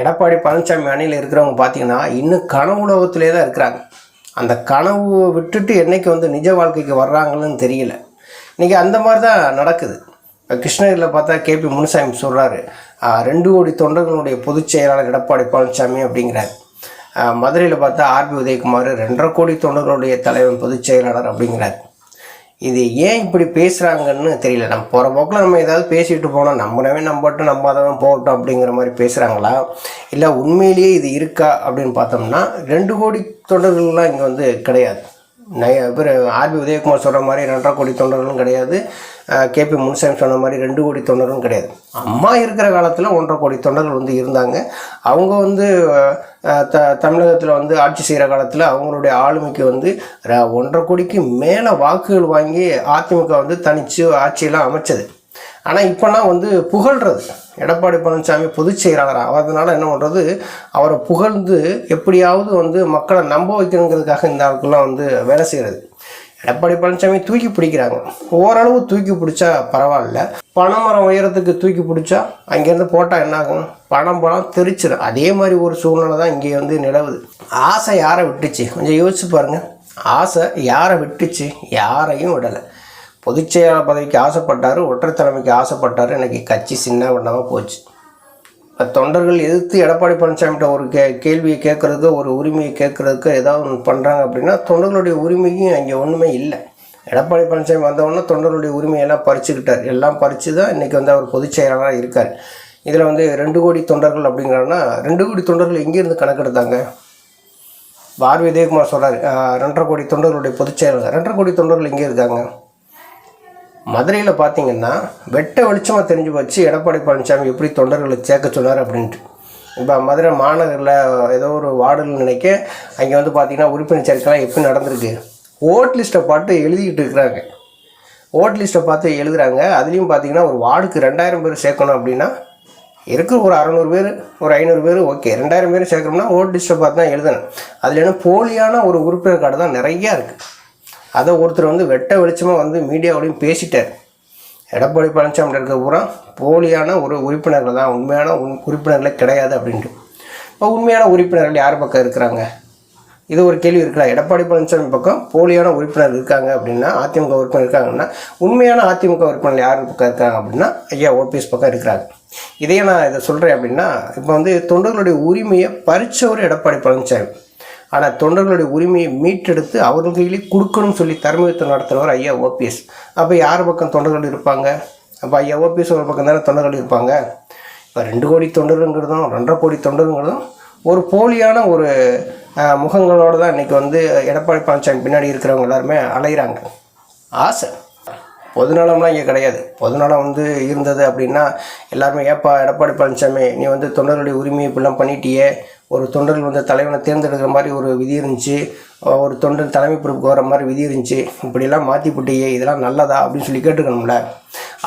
எடப்பாடி பழனிசாமி அணியில் இருக்கிறவங்க பார்த்தீங்கன்னா இன்னும் கனவு உலகத்திலே தான் இருக்கிறாங்க. அந்த கனவு விட்டுட்டு என்னைக்கு வந்து நிஜ வாழ்க்கைக்கு வர்றாங்கன்னு தெரியல. இன்றைக்கி அந்த மாதிரி தான் நடக்குது. இப்போ கிருஷ்ணகிரியில் பார்த்தா கேபி முனுசாமி சொல்கிறாரு ரெண்டு கோடி தொண்டர்களுடைய பொதுச் செயலாளர் எடப்பாடி பழனிசாமி அப்படிங்கிறார். மதுரையில் பார்த்தா ஆர்பி உதயகுமார் ரெண்டரை கோடி தொண்டர்களுடைய தலைவன் பொதுச் செயலாளர் அப்படிங்கிறார். இது ஏன் இப்படி பேசுகிறாங்கன்னு தெரியல. நம்ம போகிற போக்கில் நம்ம ஏதாவது பேசிட்டு போனோம் நம்பினவே நம்பட்டும் நம்பாதவன் போகட்டும் அப்படிங்கிற மாதிரி பேசுகிறாங்களா இல்லை உண்மையிலேயே இது இருக்கா அப்படின்னு பார்த்தோம்னா ரெண்டு கோடி தொண்டர்கள்லாம் இங்கே வந்து கிடையாது. நய இவர் ஆர்பி உதயகுமார் சொல்கிற மாதிரி ரெண்டரை கோடி தொண்டர்களும் கிடையாது. கேபி முன்சாமி சொன்ன மாதிரி ரெண்டு கோடி தொண்டர்களும் கிடையாது. அம்மா இருக்கிற காலத்தில் ஒன்றரை கோடி தொண்டர்கள் வந்து இருந்தாங்க. அவங்க வந்து த தமிழகத்தில் வந்து ஆட்சி செய்கிற காலத்தில் அவங்களுடைய ஆளுமைக்கு வந்து ர- ஒன்றரை கோடிக்கு மேலே வாக்குகள் வாங்கி அதிமுக வந்து தனித்து ஆட்சியெல்லாம் அமைச்சது. ஆனால் இப்போனா வந்து புகழ்றது. எடப்பாடி பழனிசாமி பொதுச் செயலாளர் அதனால் என்ன பண்ணுறது அவரை புகழ்ந்து எப்படியாவது வந்து மக்களை நம்ப வைக்கணுங்கிறதுக்காக இந்த ஆளுக்கெல்லாம் வந்து வேலை செய்கிறது எடப்பாடி பழனிசாமி தூக்கி பிடிக்கிறாங்க. ஓரளவு தூக்கி பிடிச்சா பரவாயில்ல. பனைமரம் உயரத்துக்கு தூக்கி பிடிச்சா அங்கேருந்து போட்டால் என்ன ஆகும் பணம் பழம் தெரிச்சிடும் அதே மாதிரி ஒரு சூழ்நிலை தான் இங்கே வந்து நிலவுது. ஆசை யாரை விட்டுச்சு? கொஞ்சம் யோசிச்சு பாருங்கள் ஆசை யாரை விட்டுச்சு? யாரையும் விடலை. பொதுச்செயலாளர் பதவிக்கு ஆசைப்பட்டார் ஒற்றை தலைமைக்கு ஆசைப்பட்டார். எனக்கு கட்சி சின்ன வண்ணமாக போச்சு. இப்போ தொண்டர்கள் எதிர்த்து எடப்பாடி பழனிசாமிகிட்ட ஒரு கே கேள்வியை கேட்குறதுக்கு ஒரு உரிமையை கேட்குறதுக்கு ஏதாவது ஒன்று பண்ணுறாங்க அப்படின்னா தொண்டர்களுடைய உரிமையும் அங்கே ஒன்றுமே இல்லை. எடப்பாடி பழனிசாமி வந்தவொடனே தொண்டர்களுடைய உரிமையெல்லாம் பறிச்சுக்கிட்டார். எல்லாம் பறித்து தான் இன்றைக்கி வந்து அவர் பொதுச் செயலாளராக இருக்கார். இதில் வந்து ரெண்டு கோடி தொண்டர்கள் அப்படிங்கிறன்னா ரெண்டு கோடி தொண்டர்கள் எங்கேருந்து கணக்கெடுத்தாங்க? பாரதி விஜயகுமார் சொல்கிறார் ரெண்டரை கோடி தொண்டர்களுடைய பொதுச் செயலாளர். ரெண்டரை கோடி தொண்டர்கள் எங்கே இருக்காங்க? மதுரையில் பார்த்தீங்கன்னா வெட்ட வெளிச்சமாக தெரிஞ்சு போச்சு. எடப்பாடி பழனிசாமி எப்படி தொண்டர்களை சேர்க்க சொன்னார் அப்படின்ட்டு. இப்போ மதுரை மாநகரில் ஏதோ ஒரு வார்டுன்னு நினைக்க அங்கே வந்து பார்த்தீங்கன்னா உறுப்பினர் சேர்க்கலாம் எப்படி நடந்திருக்கு? ஓட் லிஸ்ட்டை பார்த்து எழுதிக்கிட்டு இருக்கிறாங்க. ஓட் லிஸ்ட்டை பார்த்து எழுதுகிறாங்க அதுலேயும் பார்த்தீங்கன்னா ஒரு வார்டுக்கு ரெண்டாயிரம் பேர் சேர்க்கணும் அப்படின்னா இருக்கிற ஒரு அறநூறு பேர் ஒரு ஐநூறு பேர் ஓகே. ரெண்டாயிரம் பேர் சேர்க்கணும்னா ஓட் லிஸ்ட்டை பார்த்து தான் எழுதணும். அதில் என்ன போலியான ஒரு உறுப்பினர் கார்டு தான் நிறையா இருக்குது அதை ஒருத்தர் வந்து வெட்ட வெளிச்சமாக வந்து மீடியாவோடையும் பேசிட்டார். எடப்பாடி பழனிசாமி இருக்க பூரா போலியான ஒரு உறுப்பினர்கள் தான். உண்மையான உண் உறுப்பினர்களே கிடையாது அப்படின்ட்டு. இப்போ உண்மையான உறுப்பினர்கள் யார் பக்கம் இருக்கிறாங்க? இது ஒரு கேள்வி இருக்கலாம் எடப்பாடி பழனிசாமி பக்கம் போலியான உறுப்பினர் இருக்காங்க அப்படின்னா அதிமுக உறுப்பினர் இருக்காங்கன்னா உண்மையான அதிமுக உறுப்பினர் யார் பக்கம் இருக்காங்க அப்படின்னா ஐயா ஓபிஎஸ் பக்கம் இருக்கிறாங்க. இதையே நான் இதை சொல்கிறேன் அப்படின்னா இப்போ வந்து தொண்டர்களுடைய உரிமையை பறிச்சவர் எடப்பாடி பழனிசாமி. ஆனால் தொண்டர்களுடைய உரிமையை மீட்டெடுத்து அவர்கள் கையிலே கொடுக்கணும்னு சொல்லி தலைமைத்துவம் நடத்துகிறவர் ஐயா ஓபிஎஸ். அப்போ யார் பக்கம் தொண்டர்கள் இருப்பாங்க? அப்போ ஐயா ஓபிஎஸ் ஒரு பக்கம் தானே தொண்டர்கள் இருப்பாங்க? இப்போ ரெண்டு கோடி தொண்டருங்கிறதும் ரெண்டரை கோடி தொண்டருங்கிறதும் ஒரு போலியான ஒரு முகங்களோடு தான் இன்றைக்கி வந்து எடப்பாடி பழனிசாமி பின்னாடி இருக்கிறவங்க எல்லாருமே அலைகிறாங்க ஆசை. பொதுநலம்லாம் இங்கே கிடையாது. பொதுநலம் வந்து இருந்தது அப்படின்னா எல்லாருமே ஏப்பா எடப்பாடி பழனிசாமி நீ வந்து தொண்டர்களுடைய உரிமையை இப்படிலாம் பண்ணிட்டியே ஒரு தொண்டர்கள் வந்து தலைவனை தேர்ந்தெடுக்கிற மாதிரி ஒரு விதி இருந்துச்சு. ஒரு தொண்டர் தலைமை பொறுப்புக்கு வர மாதிரி விதி இருந்துச்சு. இப்படிலாம் மாற்றி போட்டியே இதெல்லாம் நல்லதா அப்படின்னு சொல்லி கேட்டுக்கணும்ல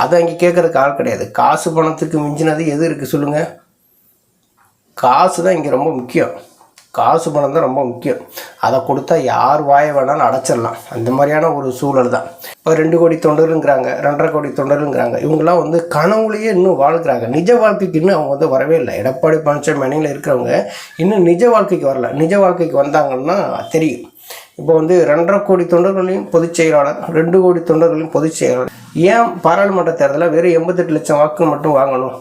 அதை அங்கே கேட்குறதுக்கு ஆள் கிடையாது. காசு பணத்துக்கு மிஞ்சினது எது இருக்குது சொல்லுங்கள் காசு தான் இங்கே ரொம்ப முக்கியம். காசு பணம் தான் ரொம்ப முக்கியம். அதை கொடுத்தா யார் வாயை வேணாலும் அடைச்சிடலாம். அந்த மாதிரியான ஒரு சூழல் தான். இப்போ ரெண்டு கோடி தொண்டருங்கிறாங்க ரெண்டரை கோடி தொண்டருங்கிறாங்க. இவங்கெல்லாம் வந்து கனவுலேயே இன்னும் வாழ்கிறாங்க. நிஜ வாழ்க்கைக்கு இன்னும் அவங்க வந்து வரவே இல்லை. எடப்பாடி பழனிசாமி அணியில் இருக்கிறவங்க இன்னும் நிஜ வாழ்க்கைக்கு வரல. நிஜ வாழ்க்கைக்கு வந்தாங்கன்னா தெரியும். இப்போ வந்து ரெண்டரை கோடி தொண்டர்களையும் பொதுச் செயலாளர் ரெண்டு கோடி தொண்டர்களையும் பொதுச் செயலாளர். ஏன் பாராளுமன்ற தேர்தலில் வெறும் எண்பத்தெட்டு லட்சம் வாக்கு மட்டும் வாங்கணும்?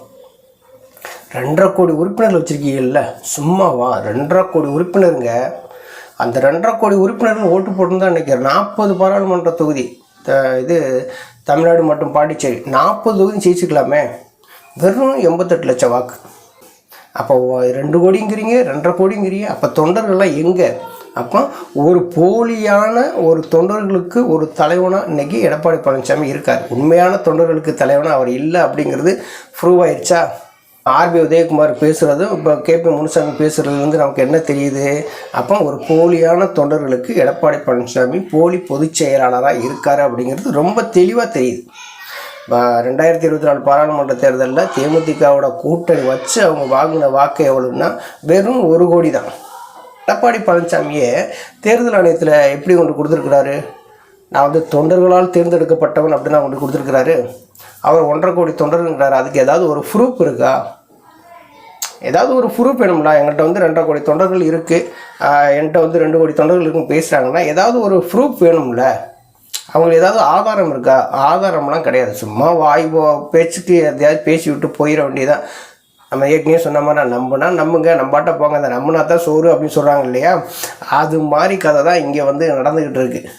ரெண்டரை கோடி உறுப்பினர்கள் வச்சுருக்கீங்கல்ல சும்மாவா? ரெண்டரை கோடி உறுப்பினருங்க. அந்த ரெண்டரை கோடி உறுப்பினர்கள் ஓட்டு போட்டிருந்தா நினைக்கிறேன். நாற்பது பாராளுமன்ற தொகுதி த- இது தமிழ்நாடு மற்றும் பாண்டிச்சேரி நாற்பது தொகுதி ஜெயிச்சுக்கலாமே. வெறும் எண்பத்தெட்டு லட்சம் வாக்கு. அப்போ ரெண்டு கோடிங்கிறீங்க ரெண்டரை கோடிங்கிறீங்க. அப்போ தொண்டர்கள்லாம் எங்கே? அப்போ ஒரு போலியான ஒரு தொண்டர்களுக்கு ஒரு தலைவனாக இன்றைக்கி எடப்பாடி பழனிசாமி இருக்கார். உண்மையான தொண்டர்களுக்கு தலைவனாக அவர் இல்லை அப்படிங்கிறது ப்ரூவ் ஆயிடுச்சா ஆர்பி உதயகுமார் பேசுகிறதும் இப்போ கேபி முனுசாமி பேசுகிறதுலேருந்து நமக்கு என்ன தெரியுது? அப்போ ஒரு போலியான தொண்டர்களுக்கு எடப்பாடி பழனிசாமி போலி பொதுச் செயலாளராக இருக்கார் அப்படிங்கிறது ரொம்ப தெளிவாக தெரியுது. இப்போ ரெண்டாயிரத்தி இருபத்தி நாலு பாராளுமன்ற தேர்தலில் தேமுதிகவோட கூட்டணி வச்சு அவங்க வாங்கின வாக்கு எவ்வளோன்னா வெறும் ஒரு கோடி தான் எடப்பாடி பழனிசாமியே தேர்தல் ஆணையத்தில் எப்படி கொண்டு கொடுத்துருக்குறாரு? நான் வந்து தொண்டர்களால் தேர்ந்தெடுக்கப்பட்டவன் அப்படின்னு கொண்டு கொடுத்துருக்குறாரு. அவர் ஒன்றரை கோடி தொண்டர்கள்ங்கிறாரு. அதுக்கு ஏதாவது ஒரு ப்ரூஃப் இருக்கா? ஏதாவது ஒரு ப்ரூஃப் வேணும்ல எங்கள்கிட்ட வந்து ரெண்டரை கோடி தொண்டர்கள் இருக்குது என்கிட்ட வந்து ரெண்டு கோடி தொண்டர்கள் இருக்குன்னு பேசுகிறாங்கன்னா ஏதாவது ஒரு ப்ரூஃப் வேணும்ல? அவங்களுக்கு ஏதாவது ஆதாரம் இருக்கா? ஆதாரம்லாம் கிடையாது. சும்மா வாய் பேச்சுக்கு எதையாவது பேசி விட்டு போயிட வேண்டியதான் நம்ம ஏற்கனவே சொன்ன மாதிரி நான் நம்பினா நம்புங்க நம்பாட்ட போங்க. அந்த நம்பினா தான் சோறு அப்படின்னு சொல்கிறாங்க இல்லையா? அது மாதிரி கதை தான் இங்கே வந்து நடந்துக்கிட்டு இருக்குது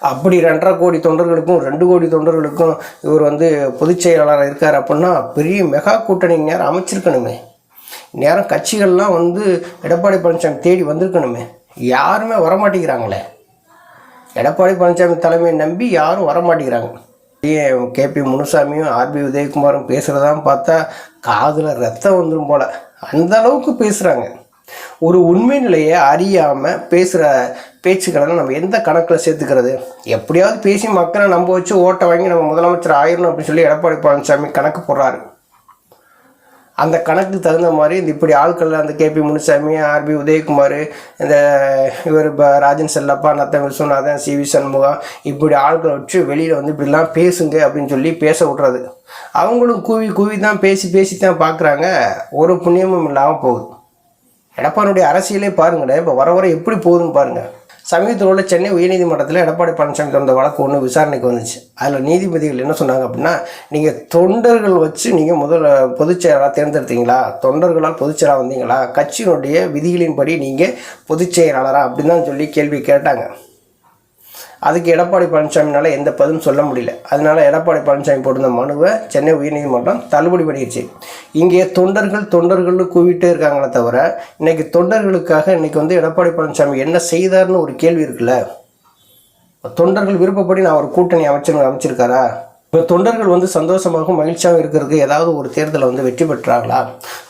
அப்படி ரெண்டரை கோடி தொண்டர்களுக்கும் ரெண்டு கோடி தொண்டர்களுக்கும் இவர் வந்து பொதுச் செயலாளர் இருக்கார் அப்படின்னா பெரிய மெகா கூட்டணி நேரம் அமைச்சிருக்கணுமே. நேரம் கட்சிகள்லாம் வந்து எடப்பாடி பழனிசாமி தேடி வந்திருக்கணுமே. யாருமே வரமாட்டேங்கிறாங்களே. எடப்பாடி பழனிசாமி தலைமையை நம்பி யாரும் வரமாட்டேங்கிறாங்க. கேபி முனுசாமியும் ஆர்பி உதயகுமாரும் பேசுகிறதான் பார்த்தா காதில் ரத்தம் வந்துடும் போல். அந்த அளவுக்கு பேசுகிறாங்க ஒரு உண்மை நிலையை அறியாமல் பேசுகிற பேச்சுக்களை நம்ம எந்த கணக்கில் சேர்த்துக்கிறது? எப்படியாவது பேசி மக்களை நம்ப வச்சு ஓட்டை வாங்கி நம்ம முதலமைச்சர் ஆயிரணும் அப்படின்னு சொல்லி எடப்பாடி பழனிசாமி கணக்கு போடுறாரு. அந்த கணக்குக்கு தகுந்த மாதிரி இந்த இப்படி ஆட்கள் அந்த கேபி முனுசாமி ஆர்பி உதயகுமார் இந்த இவர் இப்போ ராஜன் செல்லப்பா நத்தன் விஸ்வநாதன் சி வி சண்முகம் இப்படி ஆட்களை வச்சு வெளியில் வந்து இப்படிலாம் பேசுங்க அப்படின்னு சொல்லி பேச விட்றது. அவங்களும் கூவி கூவி தான் பேசி பேசி தான் பார்க்குறாங்க ஒரு புண்ணியமும் இல்லாமல் போகுது. எடப்பாடியுடைய அரசியலே பாருங்களேன் இப்போ வர வர எப்படி போகுதுன்னு பாருங்கள் சமீபத்தில் உள்ள சென்னை உயர்நீதிமன்றத்தில் எடப்பாடி பழனிசாமி தொடர்ந்த வழக்கு ஒன்று விசாரணைக்கு வந்துச்சு. அதில் நீதிபதிகள் என்ன சொன்னாங்க அப்படின்னா நீங்கள் தொண்டர்கள் வச்சு நீங்கள் முதல் பொதுச்செயலாக தேர்ந்தெடுத்தீங்களா? தொண்டர்களால் பொதுச்செயலாக வந்தீங்களா? கட்சியினுடைய விதிகளின்படி நீங்கள் பொதுச்செயலாளராக அப்படின்னு தான் சொல்லி கேள்வி கேட்டாங்க. அதுக்கு எடப்பாடி பழனிசாமினால எந்த பதிலும் சொல்ல முடியல. அதனால் எடப்பாடி பழனிசாமி போட்டிருந்த மனுவை சென்னை உயர்நீதிமன்றம் தள்ளுபடி பண்ணிடுச்சு இங்கே தொண்டர்கள் தொண்டர்கள்னு கூவிட்டே இருக்காங்களே தவிர இன்றைக்கி தொண்டர்களுக்காக இன்றைக்கி வந்து எடப்பாடி பழனிசாமி என்ன செய்தார்னு ஒரு கேள்வி இருக்குல்ல. தொண்டர்கள் விருப்பப்படி நான் ஒரு கூட்டணி அமைச்சர் அமைச்சிருக்காரா? இப்போ தொண்டர்கள் வந்து சந்தோஷமாகவும் மகிழ்ச்சியாகவும் இருக்கிறதுக்கு ஏதாவது ஒரு தேர்தலில் வந்து வெற்றி பெற்றாங்களா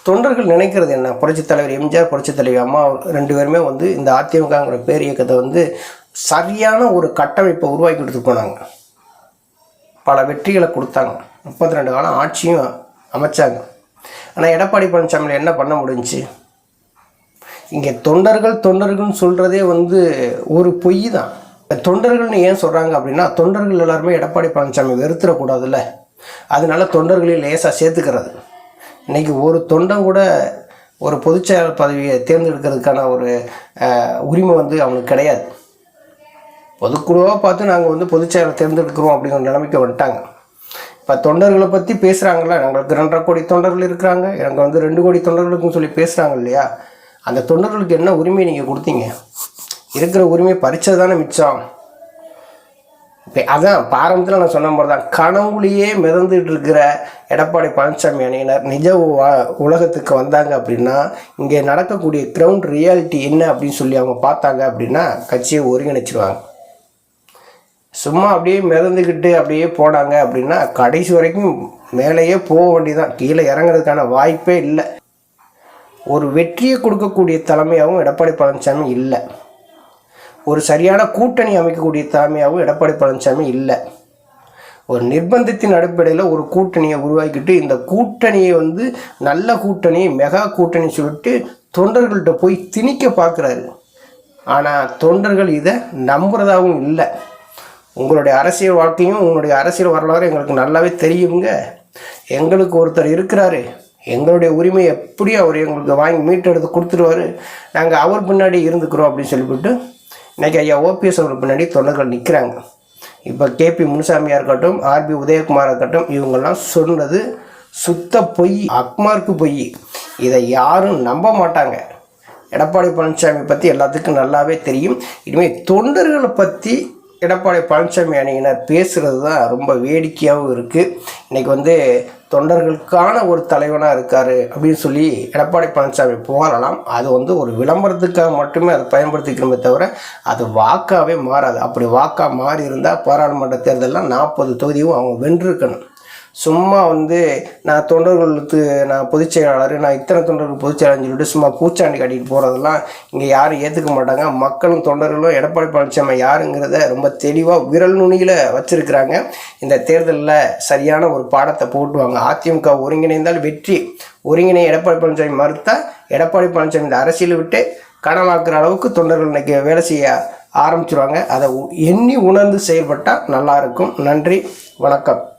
தொண்டர்கள் நினைக்கிறது என்ன? புரட்சித் தலைவர் எம்ஜிஆர் புரட்சித் தலைவர் அம்மா ரெண்டு பேருமே வந்து இந்த அதிமுகங்கிற பேர் இயக்கத்தை வந்து சரியான ஒரு கட்டமைப்பை உருவாக்கி கொடுத்துட்டு போனாங்க பல வெற்றிகளை கொடுத்தாங்க. முப்பத்தி ரெண்டு காலம் ஆட்சியும் அமைச்சாங்க. ஆனால் எடப்பாடி பழனிசாமியில் என்ன பண்ண முடிஞ்சுச்சு இங்கே தொண்டர்கள் தொண்டர்கள்னு சொல்கிறதே வந்து ஒரு பொய் தான் தொண்டர்கள்னு ஏன் சொல்கிறாங்க அப்படின்னா தொண்டர்கள் எல்லாருமே எடப்பாடி பழனிசாமி வெறுத்துடக்கூடாதுல்ல அதனால தொண்டர்களையும் லேசாக சேர்த்துக்கிறது. இன்றைக்கி ஒரு தொண்டன் கூட ஒரு பொதுச்செயலாளர் பதவியை தேர்ந்தெடுக்கிறதுக்கான ஒரு உரிமை வந்து அவனுக்கு கிடையாது. பொதுக்குழுவாக பார்த்து நாங்கள் வந்து பொதுச்செயலாளர் தேர்ந்தெடுக்கிறோம் அப்படிங்கிற நிலைமைக்கு வந்துட்டாங்க. இப்போ தொண்டர்களை பற்றி பேசுகிறாங்கல்ல எங்களுக்கு ரெண்டரை கோடி தொண்டர்கள் இருக்கிறாங்க எனக்கு வந்து ரெண்டு கோடி தொண்டர்களுக்குன்னு சொல்லி பேசுகிறாங்க இல்லையா? அந்த தொண்டர்களுக்கு என்ன உரிமை நீங்கள் கொடுத்தீங்க? இருக்கிற உரிமை பறிச்சது தானே மிச்சம். இப்போ அதான் பாரம்பரியத்தில் நான் சொன்ன மாதிரி தான் கனவுலேயே மிதந்துட்டு இருக்கிற எடப்பாடி பழனிசாமி அணியினர் நிஜ உலகத்துக்கு வந்தாங்க அப்படின்னா இங்கே நடக்கக்கூடிய கிரவுண்ட் ரியாலிட்டி என்ன அப்படின்னு சொல்லி அவங்க பார்த்தாங்க அப்படின்னா கட்சியை ஒருங்கிணைச்சிருவாங்க. சும்மா அப்படியே மிதந்துக்கிட்டு அப்படியே போனாங்க அப்படின்னா கடைசி வரைக்கும் மேலேயே போக வேண்டியதான் கீழே இறங்குறதுக்கான வாய்ப்பே இல்லை. ஒரு வெற்றியை கொடுக்கக்கூடிய தலைமையாகவும் எடப்பாடி பழனிசாமி இல்லை. ஒரு சரியான கூட்டணி அமைக்கக்கூடிய தலைமையாகவும் எடப்பாடி பழனிசாமி இல்லை. ஒரு நிர்பந்தத்தின் அடிப்படையில் ஒரு கூட்டணியை உருவாக்கிட்டு இந்த கூட்டணியை வந்து நல்ல கூட்டணி மெகா கூட்டணி சொல்லிட்டு தொண்டர்கள்ட்ட போய் திணிக்க பார்க்குறாரு. ஆனால் தொண்டர்கள் இதை நம்புறதாகவும் இல்லை. உங்களுடைய அரசியல் வாழ்க்கையும் உங்களுடைய அரசியல் வரலாறு எங்களுக்கு நல்லாவே தெரியுங்க. எங்களுக்கு ஒருத்தர் இருக்கிறாரு. எங்களுடைய உரிமை எப்படி அவர் எங்களுக்கு வாங்கி மீட்டெடுத்து கொடுத்துருவாரு? நாங்கள் அவர் பின்னாடி இருந்துக்கிறோம் அப்படின்னு சொல்லிவிட்டு இன்றைக்கி ஐயா ஓபிஎஸ் அவர் பின்னாடி தொண்டர்கள் நிற்கிறாங்க இப்போ கேபி முனுசாமியாக இருக்கட்டும் ஆர்பி உதயகுமாராக இருக்கட்டும் இவங்கெல்லாம் சொன்னது சுத்த பொய் அக்மார்க்கு பொய். இதை யாரும் நம்ப மாட்டாங்க. எடப்பாடி பழனிசாமி பற்றி எல்லாத்துக்கும் நல்லாவே தெரியும். இனிமேல் தொண்டர்களை பற்றி எடப்பாடி பழனிசாமி அணியினர் பேசுகிறது தான் ரொம்ப வேடிக்கையாகவும் இருக்குது இன்றைக்கி வந்து தொண்டர்களுக்கான ஒரு தலைவனாக இருக்கார் அப்படின்னு சொல்லி எடப்பாடி பழனிசாமி புகழலாம். அது வந்து ஒரு விளம்பரத்துக்காக மட்டுமே அதை பயன்படுத்திக்கணுமே தவிர அது வாக்காகவே மாறாது. அப்படி வாக்காக மாறி இருந்தால் பாராளுமன்ற தேர்தலில் நாற்பது தொகுதியும் அவங்க வென்றிருக்கணும். சும்மா வந்து நான் தொண்டர்களுக்கு நான் பொதுச் செயலாளர் நான் இத்தனை தொண்டர்கள் பொதுச் செயலாளர்னு சொல்லிட்டு சும்மா பூச்சாண்டி கட்டிட்டு போகிறதெல்லாம் இங்கே யாரும் ஏற்றுக்க மாட்டாங்க. மக்களும் தொண்டர்களும் எடப்பாடி பழனிசாமி யாருங்கிறத ரொம்ப தெளிவாக விரல் நுனியில் வச்சுருக்கிறாங்க. இந்த தேர்தலில் சரியான ஒரு பாடத்தை போட்டுவாங்க. அதிமுக ஒருங்கிணைந்தால் வெற்றி. ஒருங்கிணை எடப்பாடி பழனிசாமி மறுத்தால் எடப்பாடி பழனிசாமி இந்த அரசியலை விட்டு கடனாக்குற அளவுக்கு தொண்டர்கள் இன்றைக்கி வேலை செய்ய ஆரம்பிச்சிருவாங்க. அதை எண்ணி உணர்ந்து செயல்பட்டால் நல்லா இருக்கும். நன்றி. வணக்கம்.